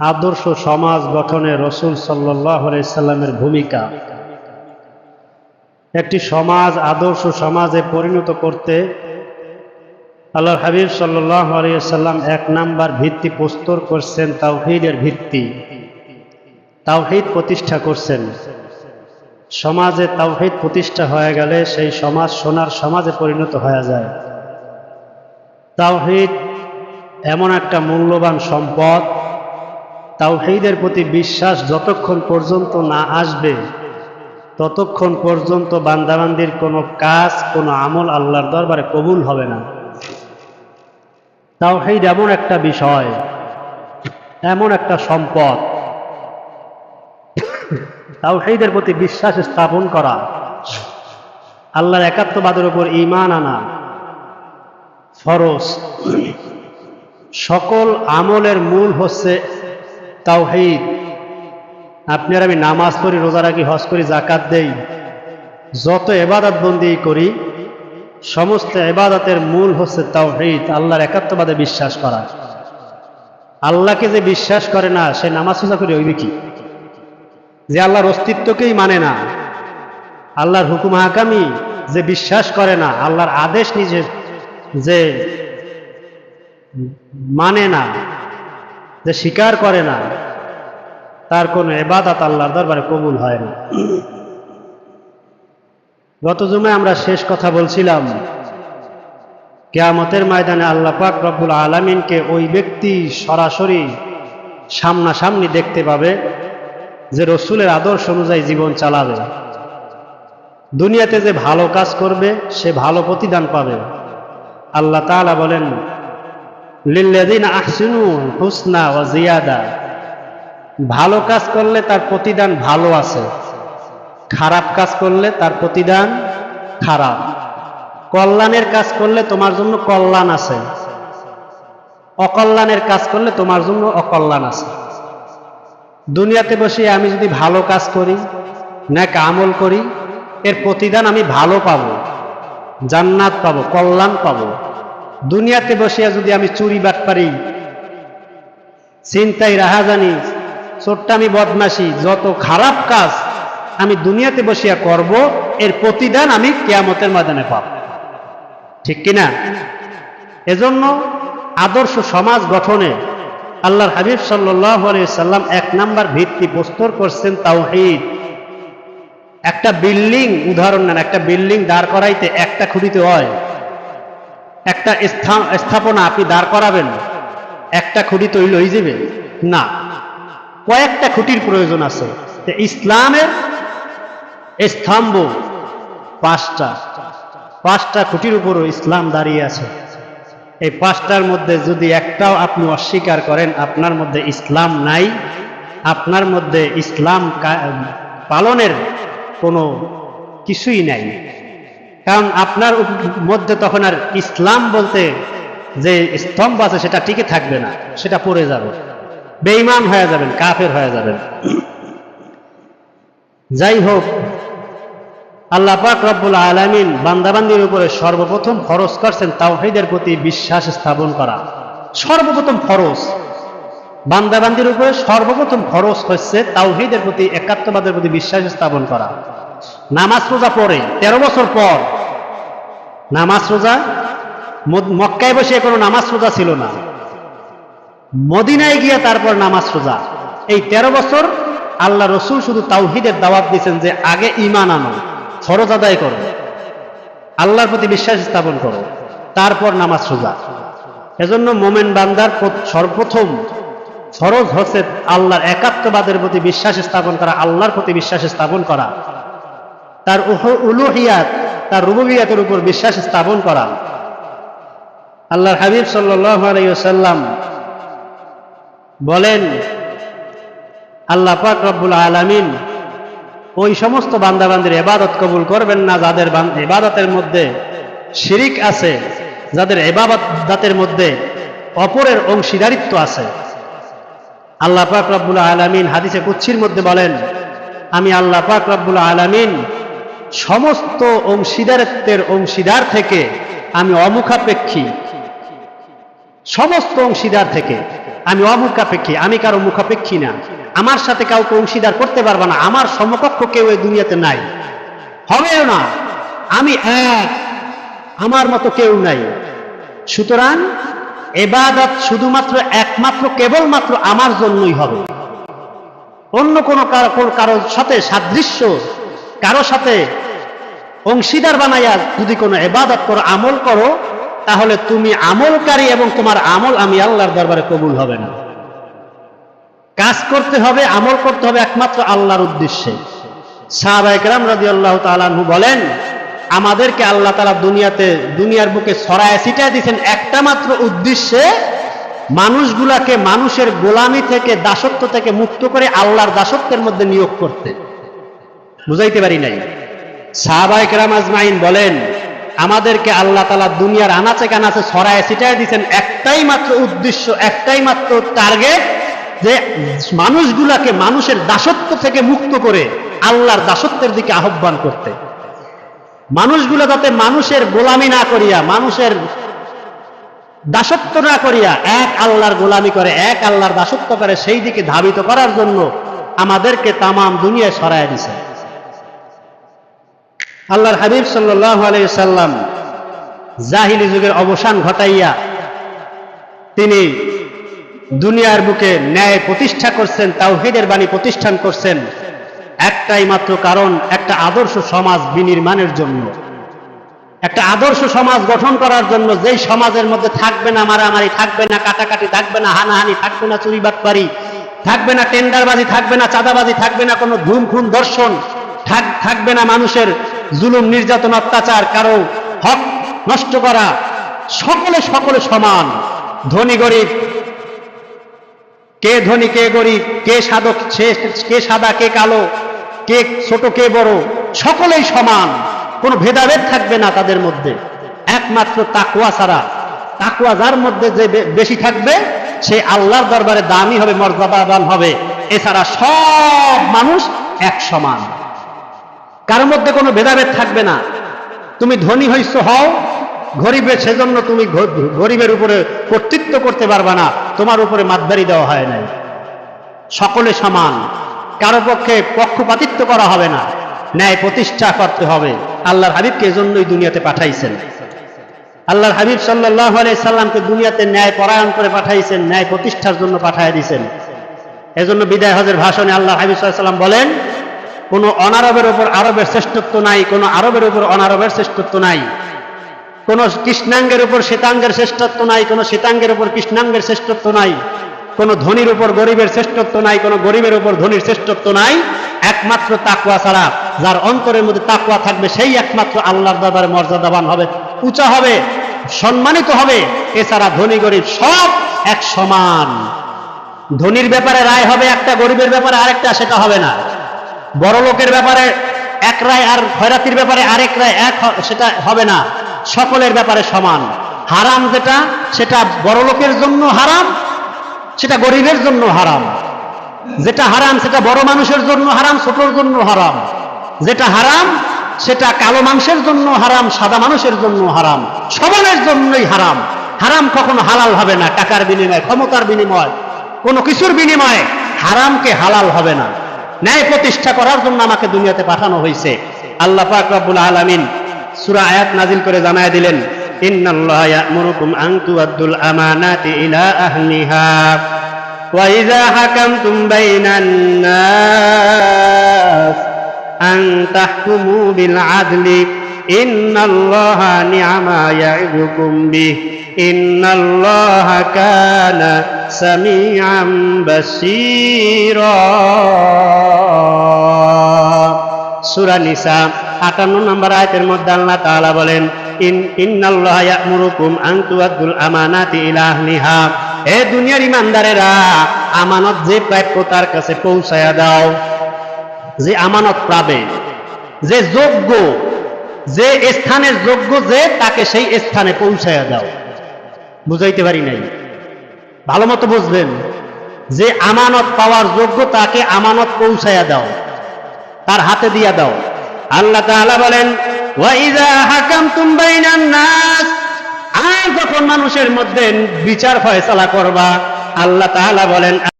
আদর্শ সমাজ গঠনে রসুল সাল্লাহ সাল্লামের ভূমিকা। একটি সমাজ আদর্শ সমাজে পরিণত করতে আল্লাহ হাবিব সাল্লাহ সাল্লাম এক নাম্বার ভিত্তি প্রস্তর করছেন, তাওহিদের ভিত্তি। তাওহিদ প্রতিষ্ঠা করছেন। সমাজে তাওহিদ প্রতিষ্ঠা হয়ে গেলে সেই সমাজ সোনার সমাজে পরিণত হয়ে যায়। তাওহিদ এমন একটা মূল্যবান সম্পদ তাওহিদের প্রতি বিশ্বাস যতক্ষণ পর্যন্ত না আসবে, ততক্ষণ পর্যন্ত বান্দাবান্দির কোনো কাজ, কোনো আমল আল্লাহর দরবারে কবুল হবে না। তাওহিদ এমন একটা বিষয়, এমন একটা সম্পদ। তাওহিদের প্রতি বিশ্বাস স্থাপন করা, আল্লাহর একাত্মবাদের উপর ইমান আনা ফরজ। সকল আমলের মূল হচ্ছে তাওহিদ। আপনার আমি নামাজ পড়ি, রোজা রাখি, হজ করি জাকাত দেই। যত এবাদত বন্দি করি, সমস্ত এবাদতের মূল হচ্ছে তাও তাওহিদ, আল্লাহর একাত্মবাদে বিশ্বাস করা। আল্লাহকে যে বিশ্বাস করে না, সে নামাজ রোজা করে ওইবে কি? যে আল্লাহর অস্তিত্বকেই মানে না। আল্লাহর হুকুম হাকামি যে বিশ্বাস করে না, আল্লাহর আদেশ নিজে যে মানে না, যে স্বীকার করে না। তার কোনো এবাদাত আল্লাহর দরবারে কবুল হয় না। গত জুমে আমরা শেষ কথা বলছিলাম, কেয়ামতের ময়দানে আল্লাহ পাক রব্বুল আলমিনকে ওই ব্যক্তি সরাসরি সামনাসামনি দেখতে পাবে যে রসুলের আদর্শ অনুযায়ী জীবন চালাবে। দুনিয়াতে যে ভালো কাজ করবে, সে ভালো প্রতিদান পাবে। আল্লাহ তাআলা বলেন লিল্লাদিন আহসিনু হুসনা ও জিয়াদা ভালো কাজ করলে তার প্রতিদান ভালো আছে। খারাপ কাজ করলে তার প্রতিদান খারাপ। কল্যাণের কাজ করলে তোমার জন্য কল্যাণ আছে। অকল্যাণের কাজ করলে তোমার জন্য অকল্যাণ আছে। দুনিয়াতে বসে আমি যদি ভালো কাজ করি ন্যাক আমল করি, এর প্রতিদান আমি ভালো পাব, জান্নাত পাবো, কল্যাণ পাব। দুনিয়াতে বসিয়া যদি আমি চুরি বাট পারি চিন্তাই রাহাজানি চোট্টামি বদমাসি যত খারাপ কাজ আমি দুনিয়াতে বসিয়া করব, এর প্রতিদান আমি কেয়ামতের ময়দানে পাব। ঠিক কিনা? এজন্য আদর্শ সমাজ গঠনে আল্লাহর হাবিব সাল্লাম এক নাম্বার ভিত্তি প্রস্তর করছেন তাওহিদ। একটা বিল্ডিং, উদাহরণ নেন, একটা বিল্ডিং দাঁড় করাইতে একটা খুঁটিতে হয়। একটা স্থাপনা আপনি দাঁড় করাবেন, একটা খুঁটি তৈরি হয়ে যাবে? না। কয়েকটা খুঁটির প্রয়োজন আছে। ইসলামের স্তম্ভ পাঁচটা। পাঁচটা খুঁটির উপরও ইসলাম দাঁড়িয়ে আছে। এই পাঁচটার মধ্যে যদি একটাও আপনি অস্বীকার করেন, আপনার মধ্যে ইসলাম নাই। আপনার মধ্যে ইসলাম পালনের কোনো কিছুই নাই। কারণ আপনার মধ্যে তখন আর ইসলাম বলতে যে স্তম্ভ আছে, সেটা টিকে থাকবে না, সেটা পড়ে যাবে। বেইমান হয়ে যাবেন, কাফের হয়ে যাবেন। যাই হোক, আল্লাহ পাক রব্বুল আলমিন বান্দাবান্দির উপরে সর্বপ্রথম ফরজ করছেন তাওহিদের প্রতি বিশ্বাস স্থাপন করা। সর্বপ্রথম ফরজ। বান্দাবান্দির উপরে সর্বপ্রথম ফরজ হচ্ছে তাওহিদের প্রতি, একাত্মবাদের প্রতি বিশ্বাস স্থাপন করা। নামাজ রোজা পরে তেরো বছর পর নামাজ রোজা মক্কায় বসে কোনো নামাজ রোজা ছিল না। মদিনায় গিয়ে তারপর নামাজ রোজা। এই তেরো বছর আল্লাহ রসুল শুধু তাওহিদের দাওয়াত দিয়েছেন যে আগে ইমান আনো, ফরজ আদায় করো। আল্লাহর প্রতি বিশ্বাস স্থাপন করো, তারপর নামাজ রোজা। এজন্য মোমেন বান্দার সর্বপ্রথম ফরজ হচ্ছে আল্লাহর একাত্মবাদের প্রতি বিশ্বাস স্থাপন করা, আল্লাহর প্রতি বিশ্বাস স্থাপন করা। তার উলুহিয়াত, তার রুবুবিয়াতের উপর বিশ্বাস স্থাপন করা। আল্লাহর হাবিব সাল্লাহ সাল্লাম বলেন, আল্লাহ পাক রব্বুল আলমিন ওই সমস্ত বান্দাবান্দির এবাদত কবুল করবেন না, যাদের এবাদতের মধ্যে শিরিক আছে, যাদের এবাদতের মধ্যে অপরের অংশীদারিত্ব আছে। আল্লাহ পাক রব্বুল আলমিন হাদিসে কুচ্ছির মধ্যে বলেন, আমি আল্লাহ পাক রব্বুল আলমিন সমস্ত অংশীদারিত্বের অংশীদার থেকে আমি অমুখাপেক্ষী, সমস্ত অংশীদার থেকে আমি অমুখাপেক্ষী আমি কারও মুখাপেক্ষী না। আমার সাথে কাউকে অংশীদার করতে পারবে না। আমার সমকক্ষ কেউ এই দুনিয়াতে নাই। হবেও না। আমি এক। আমার মতো কেউ নাই। সুতরাং এবাদত শুধুমাত্র একমাত্র, কেবলমাত্র আমার জন্যই হবে। অন্য কোনো কারও কোনো কারোর সাথে সাদৃশ্য, কারও সাথে অংশীদার বানাইয়া যদি কোনো এবাদত করো, আমল করো তাহলে তুমি আমলকারী এবং তোমার আমল আমি আল্লাহর দরবারে কবুল হবে না। কাজ করতে হবে, আমল করতে হবে একমাত্র আল্লাহর উদ্দেশ্যে। সাহাবাইকরাম রাজি আল্লাহ তালু বলেন, আমাদেরকে আল্লাহ তালা দুনিয়াতে, দুনিয়ার বুকে ছড়ায় ছিটায় দিয়েছেন একটা মাত্র উদ্দেশ্যে, মানুষগুলাকে মানুষের গোলামি থেকে, দাসত্ব থেকে মুক্ত করে আল্লাহর দাসত্বের মধ্যে নিয়োগ করতে। বুঝাইতে পারি নাই? সাহাবাইক রাম আজমাইন বলেন আমাদেরকে আল্লাহ তালা দুনিয়ার আনাচে কানাচে ছড়ায় ছিটায় দিয়েছেন। একটাই মাত্র উদ্দেশ্য, একটাই মাত্র টার্গেট যে মানুষগুলাকে মানুষের দাসত্ব থেকে মুক্ত করে আল্লাহর দাসত্বের দিকে আহ্বান করতে। মানুষগুলো যাতে মানুষের গোলামি না করিয়া, মানুষের দাসত্ব না করিয়া এক আল্লাহর গোলামি করে, এক আল্লাহর দাসত্ব করে, সেই দিকে ধাবিত করার জন্য আমাদেরকে তামাম দুনিয়ায় সরায় দিছে আল্লাহর হাবিব সাল্লাহ আলাইসাল্লাম জাহিলি যুগের অবসান ঘটাইয়া তিনি দুনিয়ার বুকে ন্যায় প্রতিষ্ঠা করছেন, তাওহিদের বাণী প্রতিষ্ঠান করছেন। একটাই মাত্র কারণ, একটা আদর্শ সমাজ বিনির্মাণের জন্য। একটা আদর্শ সমাজ গঠন করার জন্য যেই সমাজের মধ্যে থাকবে না মারামারি, থাকবে না কাটাকাটি, থাকবে না হানাহানি, থাকবে না চুরি বাটপারি, থাকবে না টেন্ডারবাজি, থাকবে না চাঁদাবাজি, থাকবে না কোনো ধুম খুন দর্শন থাকবে না মানুষের জুলুম, নির্যাতন, অত্যাচার, কারও হক নষ্ট করা সকলে সকলে সমান। ধনী গরিব, কে ধনী, কে গরিব, কে সাধক কে সাদা, কে কালো, কে ছোট, কে বড়, সকলেই সমান। কোনো ভেদাভেদ থাকবে না তাদের মধ্যে। একমাত্র তাকুয়া ছাড়া। তাকুয়া যার মধ্যে যে বেশি থাকবে, সে আল্লাহর দরবারে দামি হবে, মর্যাদাবান হবে। এছাড়া সব মানুষ এক সমান। কারোর মধ্যে কোনো ভেদাভেদ থাকবে না। তুমি ধনী হইছ, হও। গরিবের সেজন্য তুমি গরিবের উপরে কর্তৃত্ব করতে পারবে না। তোমার উপরে মাতদারি দেওয়া হয় নাই। সকলে সমান। কারও পক্ষে পক্ষপাতিত্ব করা হবে না। ন্যায় প্রতিষ্ঠা করতে হবে। আল্লাহর হাবিবকে এজন্যই দুনিয়াতে পাঠাইছেন। আল্লাহর হাবিব সাল্লাহ সাল্লামকে দুনিয়াতে ন্যায় পরায়ণ করে পাঠাইছেন, ন্যায় প্রতিষ্ঠার জন্য পাঠাই দিয়েছেন এজন্য বিদায় হজের ভাষণে আল্লাহ হাবিব সাল্লাম বলেন কোন অনারবের উপর আরবের শ্রেষ্ঠত্ব নাই, কোন আরবের উপর অনারবের শ্রেষ্ঠত্ব নাই। কোন কৃষ্ণাঙ্গের উপর শ্বেতাঙ্গের শ্রেষ্ঠত্ব নাই, কোন শ্বেতাঙ্গের উপর কৃষ্ণাঙ্গের শ্রেষ্ঠত্ব নাই। কোন ধনির উপর গরিবের শ্রেষ্ঠত্ব নাই, কোন গরিবের উপর ধনির শ্রেষ্ঠত্ব নাই। একমাত্র তাকুয়া ছাড়া, যার অন্তরের মধ্যে তাকুয়া থাকবে, সেই একমাত্র আল্লাহর দরবারে মর্যাদাবান হবে, উঁচা হবে, সম্মানিত হবে। এছাড়া ধনী গরিব সব এক সমান। ধনির ব্যাপারে রায় হবে একটা, গরিবের ব্যাপারে আরেকটা, সেটা হবে না। বড় লোকের ব্যাপারে এক রায় আর খয়রাতির ব্যাপারে আরেক রায় এক সেটা হবে না। সকলের ব্যাপারে সমান। হারাম যেটা, সেটা বড় লোকের জন্য হারাম, সেটা গরিবের জন্য হারাম। যেটা হারাম, সেটা বড় মানুষের জন্য হারাম, ছোটর জন্য হারাম। যেটা হারাম, সেটা কালো মানুষের জন্য হারাম, সাদা মানুষের জন্য হারাম। সবানের জন্যই হারাম। হারাম কখনো হালাল হবে না। টাকার বিনিময়ে, ক্ষমতার বিনিময়, কোনো কিছুর বিনিময়ে হারামকে হালাল হবে না। ন্যায় প্রতিষ্ঠা করার জন্য আমাকে দুনিয়াতে পাঠানো হয়েছে। আল্লাহ পাক রব্বুল আলামিন সূরা আয়াত নাজিল করে জানায় দিলেন, ইন্নাল্লাহ ইয়া'মুরুকুম আন তুআদ্দুল আমানাতি ইলা আহলিহা, ওয়া ইযা হাকামতুম বাইনান নাস আন তাহকুমু বিল আদলি ইন্নাল্লাহা নি'মা ইয়া'iদুকুম বিহি, ইন্নাল্লাহা কানা সামিআম বাসীরা। সূরা নিসা 58 নম্বর আয়াতের মধ্যে আল্লাহ তাআলা বলেন, ইন ইন্নাল্লাহা ইয়া'মুরুকুম আন তুআদ্দুল আমানাতি ইলা আহলিহা। হে দুনিয়ার ইমানদারেরা, আমানত যে প্রাপ্য তার কাছে পৌঁছায়া দাও, যে আমানত পাবে, যে যোগ্য যে স্থানের যোগ্য যে, তাকে সেই স্থানে পৌঁছায়া দাও। বুঝাইতে পারি নাই? ভালো মতো বুঝবেন? যে আমানত পাওয়ার যোগ্য, তাকে আমানত পৌঁছায়া দাও। তার হাতে দিয়া দাও। আল্লাহ তাআলা বলেন আর যখন মানুষের মধ্যে বিচার ফয়সালা করবা, আল্লাহ তাআলা বলেন